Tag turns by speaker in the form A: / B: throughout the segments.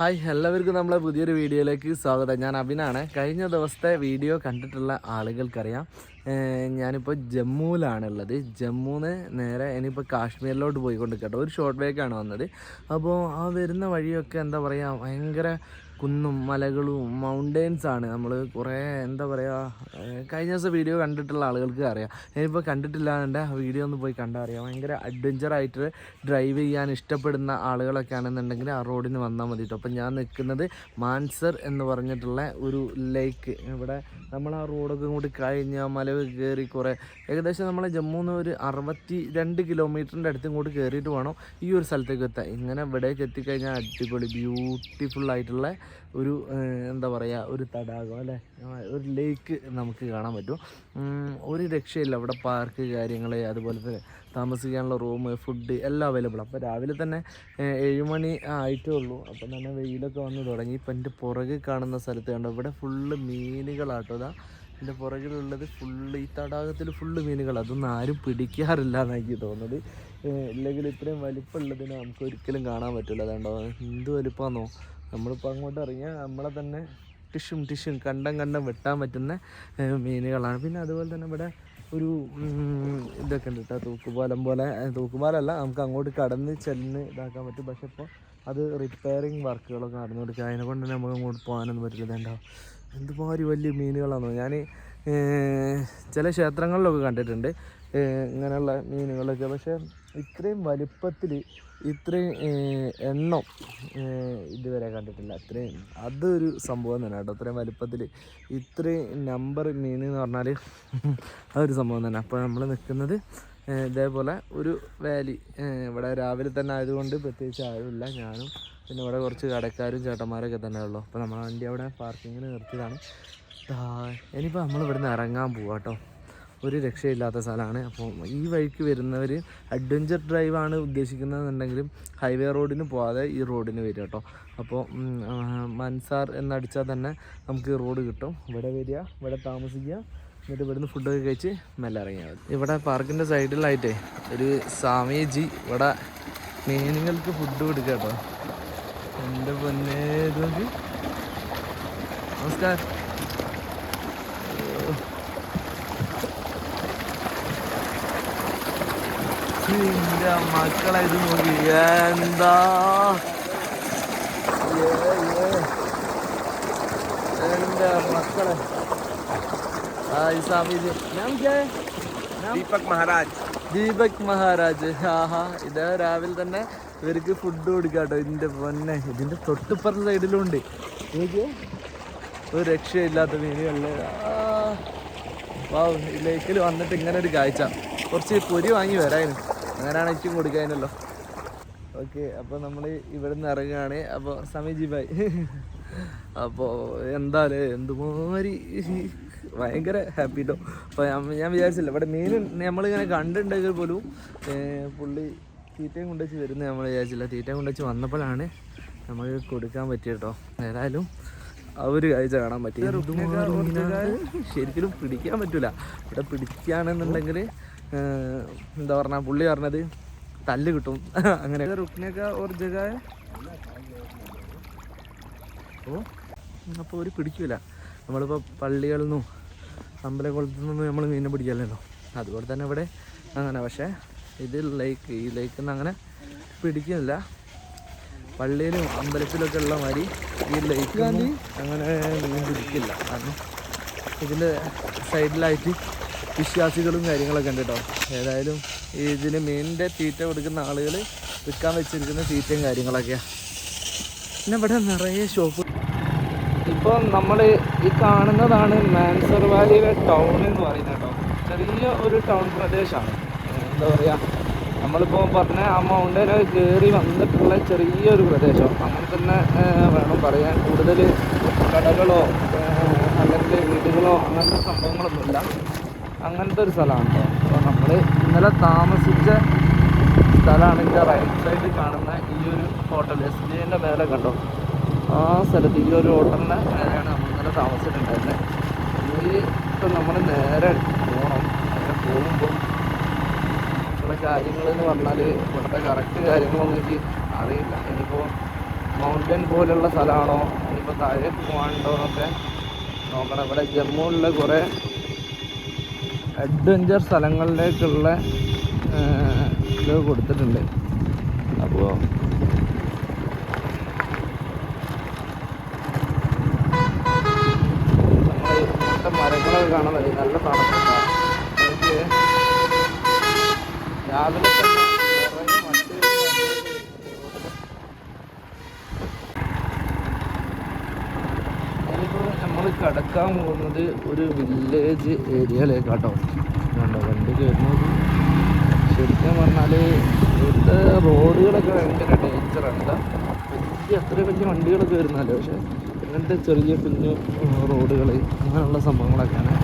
A: Hi എല്ലാവർക്കും നമ്മളെ പുതിയൊരു വീഡിയോയിലേക്ക് സ്വാഗതം. ഞാൻ അഭിനാണ് കഴിഞ്ഞ ദിവസത്തെ വീഡിയോ കണ്ടിട്ടുള്ള ആളുകൾക്കറിയാം. ഞാനിപ്പോൾ ജമ്മുവിലാണുള്ളത്. ജമ്മുന്ന് നേരെ ഇനിയിപ്പോൾ കാശ്മീരിലോട്ട് പോയിക്കൊണ്ട് കേട്ടോ ഒരു ഷോർട്ട് വേക്കാണ് വന്നത്. അപ്പോൾ ആ വരുന്ന വഴിയൊക്കെ എന്താ പറയുക ഭയങ്കര കുന്നും മലകളും മൗണ്ടെയ്ൻസ് ആണ്. നമ്മൾ കുറേ എന്താ പറയുക കഴിഞ്ഞ ദിവസം വീഡിയോ കണ്ടിട്ടുള്ള ആളുകൾക്ക് അറിയാം. ഞാനിപ്പോൾ കണ്ടിട്ടില്ലാണ്ട് വീഡിയോ ഒന്ന് പോയി കണ്ടാൽ അറിയാം. ഭയങ്കര അഡ്വഞ്ചർ ആയിട്ട് ഡ്രൈവ് ചെയ്യാൻ ഇഷ്ടപ്പെടുന്ന ആളുകളൊക്കെ ആണെന്നുണ്ടെങ്കിൽ ആ റോഡിന് വന്നാൽ മതി കേട്ടോ അപ്പം ഞാൻ നിൽക്കുന്നത് മാൻസർ എന്ന് പറഞ്ഞിട്ടുള്ള ഒരു ലേക്ക് ഇവിടെ നമ്മൾ ആ റോഡൊക്കെ ഇങ്ങോട്ട് കഴിഞ്ഞ് മല കയറി കുറേ ഏകദേശം നമ്മളെ ജമ്മുന്ന് ഒരു അറുപത്തി രണ്ട് കിലോമീറ്ററിന്റെ അടുത്ത് ഇങ്ങോട്ട് കയറിയിട്ട് വേണം ഈ ഒരു സ്ഥലത്തേക്ക് എത്താൻ. ഇങ്ങനെ ഇവിടേക്ക് എത്തിക്കഴിഞ്ഞാൽ അടിപൊളി ബ്യൂട്ടിഫുൾ ആയിട്ടുള്ള ഒരു എന്താ പറയുക ഒരു തടാകം അല്ലേ? ഒരു ലേക്ക് നമുക്ക് കാണാൻ പറ്റും. ഒരു രക്ഷയില്ല അവിടെ പാർക്ക് കാര്യങ്ങൾ അതുപോലെ തന്നെ താമസിക്കാനുള്ള റൂം ഫുഡ് എല്ലാം അവൈലബിൾ അപ്പോൾ രാവിലെ തന്നെ ഏഴുമണി ഏഴ് മണി ആയിട്ടേ ഉള്ളൂ. അപ്പം തന്നെ വെയിലൊക്കെ വന്ന് തുടങ്ങി. ഇപ്പം എന്റെ പുറകെ കാണുന്ന സ്ഥലത്ത് കണ്ടോ ഇവിടെ ഫുള്ള് മീനുകളാട്ടോ അതാ എന്റെ പുറകിലുള്ളത് ഫുള്ള് ഈ തടാകത്തിൽ ഫുള്ള് മീനുകൾ അതൊന്നും ആരും പിടിക്കാറില്ല എന്നാണ് എനിക്ക് തോന്നുന്നത്. ഇല്ലെങ്കിൽ ഇത്രയും വലിപ്പമുള്ളതിനെ നമുക്ക് ഒരിക്കലും കാണാൻ പറ്റില്ല അതുകൊണ്ടോ എന്ത് വലിപ്പമാണെന്നോ നമ്മളിപ്പോൾ അങ്ങോട്ട് ഇറങ്ങിയാൽ നമ്മളെ തന്നെ ടിഷും ടിഷും കണ്ടം കണ്ടം വെട്ടാൻ പറ്റുന്ന മീനുകളാണ്. പിന്നെ അതുപോലെ തന്നെ ഇവിടെ ഒരു ഇതൊക്കെ ഉണ്ട് കേട്ടോ തൂക്കുപാലം പോലെ. തൂക്കുപാലമല്ല നമുക്ക് അങ്ങോട്ട് കടന്ന് ചെന്ന് ഇതാക്കാൻ പറ്റും. പക്ഷെ ഇപ്പോൾ അത് റിപ്പയറിങ് വർക്കുകളൊക്കെ നടന്നുകൊടുക്കുക അതിനെ കൊണ്ട് തന്നെ നമുക്ക് അങ്ങോട്ട് പോകാനൊന്നും പറ്റില്ല ഇതേണ്ടോ എന്തുമാതിരി വലിയ മീനുകളാണോ ഞാൻ ചില ക്ഷേത്രങ്ങളിലൊക്കെ കണ്ടിട്ടുണ്ട് ഇങ്ങനെയുള്ള മീനുകളൊക്കെ. പക്ഷേ ഇത്രയും വലിപ്പത്തിൽ ഇത്രയും എണ്ണം ഇതുവരെ കണ്ടിട്ടില്ല. അത്രയും അതൊരു സംഭവം തന്നെ കേട്ടോ. അത്രയും വലിപ്പത്തിൽ ഇത്രയും നമ്പർ മീൻ എന്ന് പറഞ്ഞാൽ അതൊരു സംഭവം തന്നെ അപ്പോൾ നമ്മൾ നിൽക്കുന്നത് ഇതേപോലെ ഒരു വാലി ഇവിടെ രാവിലെ തന്നെ ആയതുകൊണ്ട് പ്രത്യേകിച്ച് ആരുമില്ല. ഞാനും പിന്നെ ഇവിടെ കുറച്ച് കടക്കാരും ചേട്ടന്മാരൊക്കെ തന്നെ ഉള്ളു. അപ്പോൾ നമ്മൾ വണ്ടി അവിടെ പാർക്കിങ്ങിന് നിർത്തിയതാണ്. ഇനിയിപ്പോൾ നമ്മൾ ഇവിടുന്ന് ഇറങ്ങാൻ പോവാം കേട്ടോ. ഒരു രക്ഷയില്ലാത്ത സ്ഥലമാണ്. അപ്പോൾ ഈ വഴിക്ക് വരുന്നവർ അഡ്വഞ്ചർ ഡ്രൈവാണ് ഉദ്ദേശിക്കുന്നതെന്നുണ്ടെങ്കിലും ഹൈവേ റോഡിന് പോകാതെ ഈ റോഡിന് വരിക കേട്ടോ അപ്പോൾ മൻസാർ എന്നടിച്ചാൽ തന്നെ നമുക്ക് റോഡ് കിട്ടും. ഇവിടെ വരിക ഇവിടെ താമസിക്കുക എന്നിട്ട് ഇവിടുന്ന് ഫുഡൊക്കെ കഴിച്ച് മെല്ലെ ഇറങ്ങിയാൽ മതി. ഇവിടെ പാർക്കിന്റെ സൈഡിലായിട്ടേ ഒരു സ്വാമിജി ഇവിടെ മീനുകൾക്ക് ഫുഡ് കൊടുക്കുക കേട്ടോ എന്റെ പൊന്നേ നമസ്കാരം. എന്റെ മക്കളെ ഇത് നോക്കി. എന്താ? എന്റെ മക്കളെ.
B: ദീപക് മഹാരാജ്.
A: ദീപക് മഹാരാജ്. ആഹാ ഇതേ രാവിലെ തന്നെ ഇവർക്ക് ഫുഡ് കൊടുക്കാട്ടോ ഇതിന്റെ പൊന്നെ ഇതിന്റെ തൊട്ടിപ്പുറത്തെ സൈഡിലും ഉണ്ട് എനിക്ക് ഒരു രക്ഷയില്ലാത്ത മീനുകളിൽ വാ ലേക്കിൽ വന്നിട്ട് ഇങ്ങനെ ഒരു കാഴ്ച. കുറച്ച് പൊരി വാങ്ങി വരായിരുന്നു. അങ്ങനെയാണ് ഏറ്റവും കൊടുക്കാനല്ലോ ഓക്കെ അപ്പോൾ നമ്മൾ ഇവിടെ നിന്ന് ഇറങ്ങുകയാണ്. അപ്പോൾ സമീജി ഭായ് അപ്പോൾ എന്തായാലും എന്തുമാതിരി ഭയങ്കര ഹാപ്പി കേട്ടോ അപ്പോൾ ഞാൻ വിചാരിച്ചില്ല ഇവിടെ മീൻ നമ്മളിങ്ങനെ കണ്ടിട്ടുണ്ടെങ്കിൽ പോലും പുള്ളി തീറ്റയും കൊണ്ടുവച്ച് വരുന്നത് നമ്മൾ വിചാരിച്ചില്ല. തീറ്റയും കൊണ്ടുവച്ച് വന്നപ്പോഴാണ് നമുക്ക് കൊടുക്കാൻ പറ്റിയട്ടോ കേട്ടോ ഏതായാലും ആ ഒരു കാഴ്ച കാണാൻ പറ്റി. ശരിക്കും പിടിക്കാൻ പറ്റൂല. ഇവിടെ പിടിക്കുകയാണെന്നുണ്ടെങ്കിൽ എന്താ പറഞ്ഞ പുള്ളി പറഞ്ഞത് തല്ല് കിട്ടും. അങ്ങനെ. റുക്നേക്ക ഒരു ജഗ ഓ അപ്പോൾ ഒരു പിടിക്കൂല. നമ്മളിപ്പോൾ പള്ളികളിൽ നിന്നും അമ്പലക്കുളത്തു നിന്നും നമ്മൾ മീനെ പിടിക്കല്ലോ അതുപോലെ തന്നെ ഇവിടെ അങ്ങനെ. പക്ഷേ ഇത് ലേക്ക് ഈ ലേക്കിൽ നിന്ന് അങ്ങനെ പിടിക്കുന്നില്ല. പള്ളിയിലും അമ്പലത്തിലൊക്കെ ഉള്ള മാതിരി ഈ ലൈക്ക് അങ്ങനെ മീൻ പിടിക്കില്ല. കാരണം ഇതിന്റെ സൈഡിലായിട്ട് വിശ്വാസികളും കാര്യങ്ങളൊക്കെ ഉണ്ട് കേട്ടോ. ഏതായാലും ഇതിന് മീനിന്റെ തീറ്റ കൊടുക്കുന്ന ആളുകൾ വിൽക്കാൻ വെച്ചിരിക്കുന്ന തീറ്റയും കാര്യങ്ങളൊക്കെയാണ് പിന്നെ ഇവിടെ നിറയെ ഷോപ്പ് ഇപ്പോൾ നമ്മൾ ഈ കാണുന്നതാണ് മാൻസർ വാലിയിലെ ടൗൺ എന്ന് പറയുന്നത് കേട്ടോ. ചെറിയ ഒരു ടൗൺ പ്രദേശമാണ് എന്താ പറയുക നമ്മളിപ്പോൾ പറഞ്ഞ ആ മൗണ്ടനെ കയറി വന്നിട്ടുള്ള ചെറിയൊരു പ്രദേശം. അങ്ങനെ തന്നെ വേണം പറയാൻ കൂടുതൽ കടകളോ അല്ലെങ്കിൽ വീടുകളോ അങ്ങനത്തെ സംഭവങ്ങളൊന്നുമില്ല. അങ്ങനത്തെ ഒരു സ്ഥലമാണ് അപ്പോൾ നമ്മൾ ഇന്നലെ താമസിച്ച സ്ഥലമാണ് ഇതിന്റെ റൈറ്റ് സൈഡിൽ കാണുന്ന ഈ ഒരു ഹോട്ടൽ എസ് ജി എന്റെ മേലെ കണ്ടോ? ആ സ്ഥലത്ത് ഈ ഒരു ഹോട്ടലിന്റെ മേലെയാണ് നമ്മൾ ഇന്നലെ താമസിച്ചിട്ടുണ്ടായിരുന്നത് ഈ ഇപ്പം നമ്മൾ നേരെ പോകണം അങ്ങനെ പോകുമ്പോൾ നമ്മുടെ കാര്യങ്ങൾ എന്ന് പറഞ്ഞാൽ ഇവിടുത്തെ കറക്റ്റ് കാര്യങ്ങളൊന്നും എനിക്ക് അറിയില്ല. ഇനിയിപ്പോൾ
C: മൗണ്ടൻ പോലുള്ള സ്ഥലമാണോ ഇനിയിപ്പോൾ താഴേക്ക് പോകാനുണ്ടോ എന്നൊക്കെ നോക്കണം. ഇവിടെ ജമ്മുവിലെ കുറേ അഡ്വഞ്ചർ സ്ഥലങ്ങളിലേക്കുള്ള ഇത് കൊടുത്തിട്ടുണ്ട്. അപ്പോൾ മരങ്ങളൊക്കെ കാണാൻ നല്ല തണുപ്പാണ്. രാവിലെ തന്നെ കുറേ മറ്റ് ഇനിയിപ്പോൾ നമ്മൾ കടക്കാൻ പോകുന്നത് ഒരു വില്ലേജ് ഏരിയയിലേക്കാട്ടോ കണ്ടോ വണ്ടി കയറുന്നത്. ശരിക്കും പറഞ്ഞാൽ ഇവിടുത്തെ റോഡുകളൊക്കെ ഭയങ്കര ഡേഞ്ചറാണ് വലിയ അത്രയും വലിയ വണ്ടികളൊക്കെ വരുന്നല്ലോ പക്ഷേ ഇങ്ങനത്തെ ചെറിയ കുഞ്ഞു റോഡുകൾ അങ്ങനെയുള്ള സംഭവങ്ങളൊക്കെയാണ്.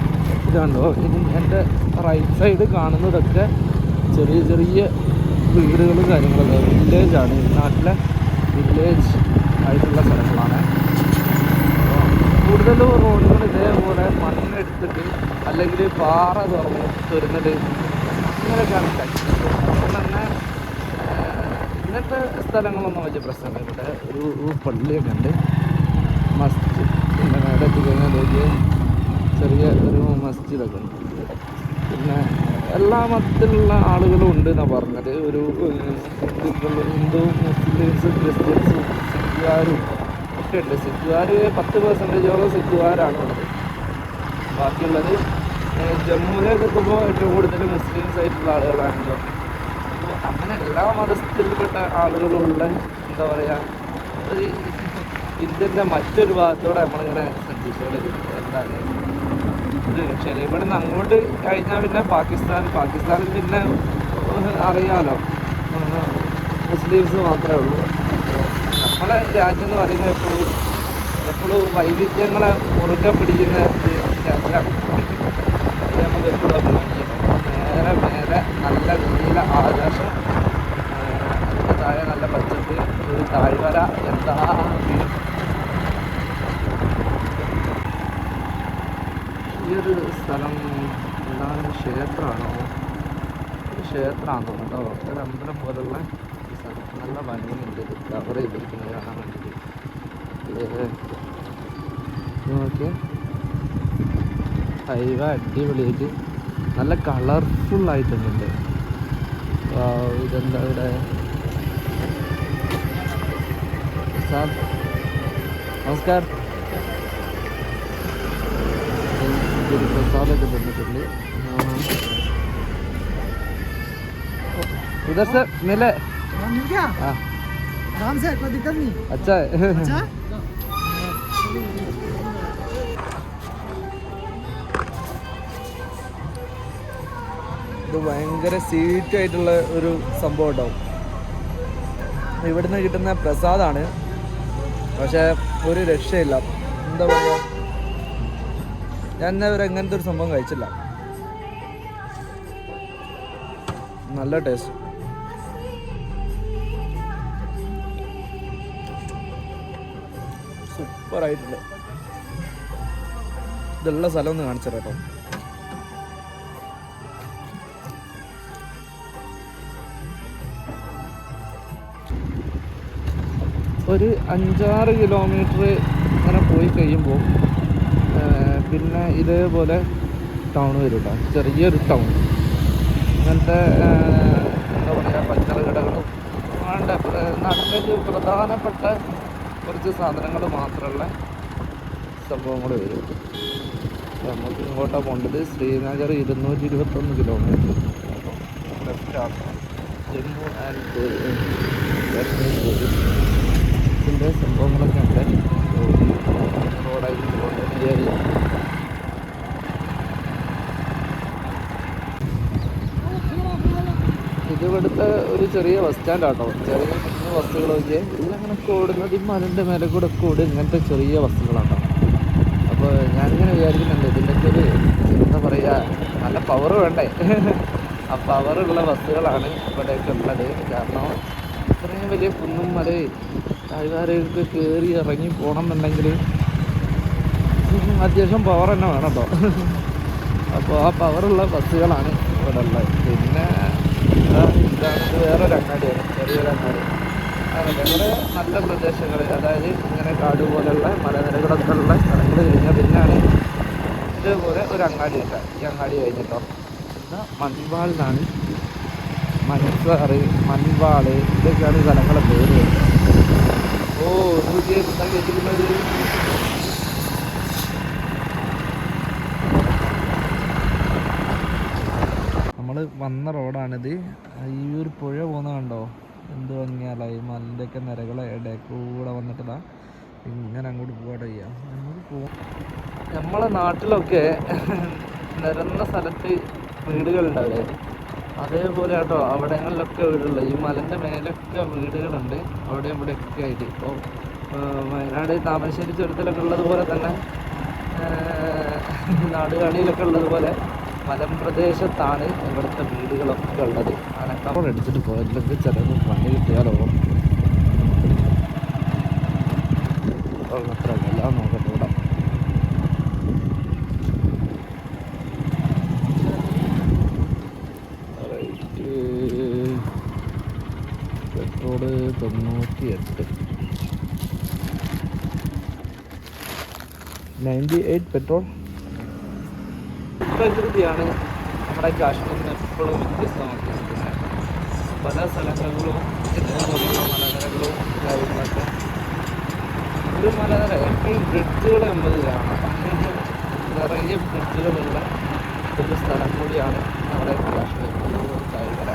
C: ഇതാണ്ടോ ഇനി എന്റെ റൈറ്റ് സൈഡ് കാണുന്നതൊക്കെ ചെറിയ ചെറിയ വീടുകളും കാര്യങ്ങളൊക്കെ. വില്ലേജാണ് നാട്ടിലെ വില്ലേജ് ആയിട്ടുള്ള സ്ഥലങ്ങളാണ്. കൂടുതലും റോഡുകൾ ഇതേപോലെ മണ്ണെടുത്തിട്ട് അല്ലെങ്കിൽ പാറ തുറന്ന് തുരുന്നത് അങ്ങനെയൊക്കെയാണ് അതുകൊണ്ട് തന്നെ ഇങ്ങനത്തെ സ്ഥലങ്ങളൊന്നും വലിയ പ്രശ്നമില്ല. ഇവിടെ ഒരു പള്ളിയൊക്കെ ഉണ്ട്. മസ്ജിദ്. പിന്നെ മേലെ എത്തിക്കഴിഞ്ഞാൽ വലിയ ചെറിയ ഒരു മസ്ജിദൊക്കെ ഉണ്ട്. പിന്നെ എല്ലാ മതത്തിലുള്ള ആളുകളും ഉണ്ട് എന്നാണ് പറഞ്ഞത്. ഒരു ഹിന്ദു മുസ്ലിംസ് ക്രിസ്ത്യൻസും സിഖുകാരും ഒക്കെ ഉണ്ട്. സിഖുകാർ പത്ത് പെർസെന്റേജോളം സിഖുകാരാണ് ഉള്ളത്. ബാക്കിയുള്ളത് ജമ്മുവിലേക്ക് എത്തുമ്പോൾ ഏറ്റവും കൂടുതൽ മുസ്ലിംസ് ആയിട്ടുള്ള ആളുകളാണല്ലോ അപ്പോൾ അങ്ങനെ എല്ലാ മതത്തിൽപ്പെട്ട ആളുകളുള്ള എന്താ പറയുക ഒരു ഇന്ത്യന്റെ മറ്റൊരു ഭാഗത്തോടെ നമ്മളിങ്ങനെ ശ്രദ്ധിച്ചോളൂ എന്താണ്? ഇത് ശരി ഇവിടുന്ന് അങ്ങോട്ട് കഴിഞ്ഞാൽ പിന്നെ പാകിസ്ഥാൻ പാകിസ്ഥാനിൽ പിന്നെ അറിയാമല്ലോ മുസ്ലിംസ് മാത്രമേ ഉള്ളൂ. നമ്മളെ രാജ്യം എന്ന് പറയുന്നത് എപ്പോഴും എപ്പോഴും വൈവിധ്യങ്ങളെ മുറുകെ പിടിക്കുന്ന നേരെ നേരെ നല്ല നീല ആകാശം. താഴെ നല്ല പച്ചപ്പ്. ഒരു താഴ്വര. എന്താ. ഈ സ്ഥലം എന്താണ്? ക്ഷേത്രമാണോ? ക്ഷേത്രമാണ് ക്ഷേത്രമാണെന്ന് തോന്നുന്നു കേട്ടോ. ഒരു അമ്പലം പോലുള്ള സ്ഥലം. നല്ല ഭംഗിയുണ്ട്. കവർ ചെയ്തിരിക്കുന്നത് കാണാൻ വേണ്ടിയിട്ട് നോക്കിയേ ഹൈവ അടിപൊളിയായിട്ട് നല്ല കളർഫുൾ ആയിട്ടുണ്ട് Wow, ഇതെന്താ ഇവിടെ സാർ നമസ്കാരം ഒരു പ്രസാദമൊക്കെ തന്നിട്ടുണ്ട് उधर से मिले
A: हाँ, मिल गया
C: हाँ
A: आराम से कोई दिक्कत नहीं
C: अच्छा है
A: अच्छा
C: ഭയങ്കര സ്വീറ്റ് ആയിട്ടുള്ള ഒരു സംഭവം ഉണ്ടാവും. ഇവിടുന്ന് കിട്ടുന്ന പ്രസാദാണ്. പക്ഷെ ഒരു രക്ഷയില്ല. എന്താ പറയുക ഞാൻ ഇന്നവരെ എങ്ങനത്തെ ഒരു സംഭവം കഴിച്ചില്ല. നല്ല ടേസ്റ്റ്. സൂപ്പർ ആയിട്ടുണ്ട് ഇതുള്ള സ്ഥലം ഒന്ന് കാണിച്ചു കേട്ടോ. ഒരു അഞ്ചാറ് കിലോമീറ്റർ ഇങ്ങനെ പോയി കഴിയുമ്പോൾ പിന്നെ ഇതേപോലെ ടൗൺ വരും ചെറിയൊരു ടൗൺ അങ്ങനത്തെ എന്താ പറയുക പച്ചക്കറി കടകളും വേണ്ട. നാട്ടിലേക്ക് പ്രധാനപ്പെട്ട കുറച്ച് സാധനങ്ങൾ മാത്രമുള്ള സംഭവങ്ങൾ വരും. നമുക്ക് ഇങ്ങോട്ടാണ് പോകേണ്ടത് ശ്രീനഗർ ഇരുന്നൂറ്റി ഇരുപത്തൊന്ന് കിലോമീറ്റർ ജമ്മു ആൻഡ് കാശ്മീർ ഇതിന്റെ സംഭവങ്ങളൊക്കെ ഉണ്ട്. ഇതിവിടുത്തെ ഒരു ചെറിയ ബസ് സ്റ്റാൻഡാട്ടോ ചെറിയ ബസ്സുകളൊക്കെ ഇതിലങ്ങനെ ഓടുന്നത്? ഈ മലന്റെ മേലെ കൂടെ ഓടും ഇങ്ങനത്തെ ചെറിയ ബസ്സുകളാട്ടോ അപ്പോൾ ഞാനിങ്ങനെ വിചാരിക്കുന്നുണ്ട് ഇതിന്റെയൊക്കെ ഒരു എന്താ പറയുക നല്ല പവർ വേണ്ടേ? ആ പവറുള്ള ബസ്സുകളാണ് ഇവിടെയൊക്കെ ഉള്ളത്. കാരണം ഇത്രയും വലിയ കുന്നും മല താഴ്വാരയൊക്കെ കയറി ഇറങ്ങി പോകണം എന്നുണ്ടെങ്കിൽ അത്യാവശ്യം പവർ തന്നെ വേണം കേട്ടോ അപ്പോൾ ആ പവറുള്ള ബസ്സുകളാണ് ഇവിടെ ഉള്ളത്. പിന്നെ വേറൊരു അങ്ങാടിയാണ് ചെറിയൊരു അങ്ങാടി. നല്ല പ്രദേശങ്ങൾ അതായത് ഇങ്ങനെ കാട് പോലെയുള്ള മലനിരകളൊക്കെ ഉള്ള സ്ഥലങ്ങൾ കഴിഞ്ഞാൽ പിന്നാണ് ഇതേപോലെ ഒരു അങ്ങാടി ഉണ്ട് ഈ അങ്ങാടി കഴിഞ്ഞിട്ടോ. ഇതാ മൺസാറ് മൺവാൾ ഇതൊക്കെയാണ് സ്ഥലങ്ങളെ പേര്. ഓ നമ്മൾ വന്ന റോഡാണിത്. ഈ ഒരു പുഴ പോകുന്ന കണ്ടോ? എന്ത് ഭംഗിയാല ഈ മലിന്റെ ഒക്കെ നിരകളെ കൂടെ വന്നിട്ടതാ. ഇങ്ങനെ അങ്ങോട്ട് പോകാതെ ചെയ്യാം. അങ്ങോട്ട് നമ്മളെ നാട്ടിലൊക്കെ നിരന്ന സ്ഥലത്ത് വീടുകളുണ്ടാവില്ലേ അതേപോലെ കേട്ടോ അവിടങ്ങളിലൊക്കെ വീടുള്ള ഈ മലന്റെ മേലൊക്കെ വീടുകളുണ്ട്. അവിടെ ഇവിടെയൊക്കെ ആയിട്ട്. ഇപ്പോൾ വയനാട് താമരശ്ശേരി ചുരത്തിലൊക്കെ ഉള്ളതുപോലെ തന്നെ നാടുകാണിയിലൊക്കെ ഉള്ളതുപോലെ മലമ്പ്രദേശത്താണ് ഇവിടുത്തെ വീടുകളൊക്കെ ഉള്ളത്. അനക്കപ്പോൾ അടിച്ചിട്ട് പോയില്ലെങ്കിൽ ചിലപ്പോൾ പണി കിട്ടിയാലോ? അത്ര എല്ലാം നോക്കട്ടെ ഇവിടെ പെട്രോൾ തൊണ്ണൂറ്റി എട്ട് നയന്റി എയ്റ്റ് പെട്രോൾ പ്രകൃതിയാണ് നമ്മുടെ കാശ്മീരിന് എപ്പോഴും വ്യത്യസ്തമാക്കുന്നത് പല സ്ഥലങ്ങളിലും മലനിരകളും കാര്യങ്ങളൊക്കെ ഒരു മലനിര എപ്പോഴും ബ്രിഡ്ജുകൾ എന്നത് കാണാം നിറയെ ബ്രിഡ്ജുകളുള്ള ഒരു സ്ഥലം കൂടിയാണ് നമ്മുടെ കാശ്മീർ കായികര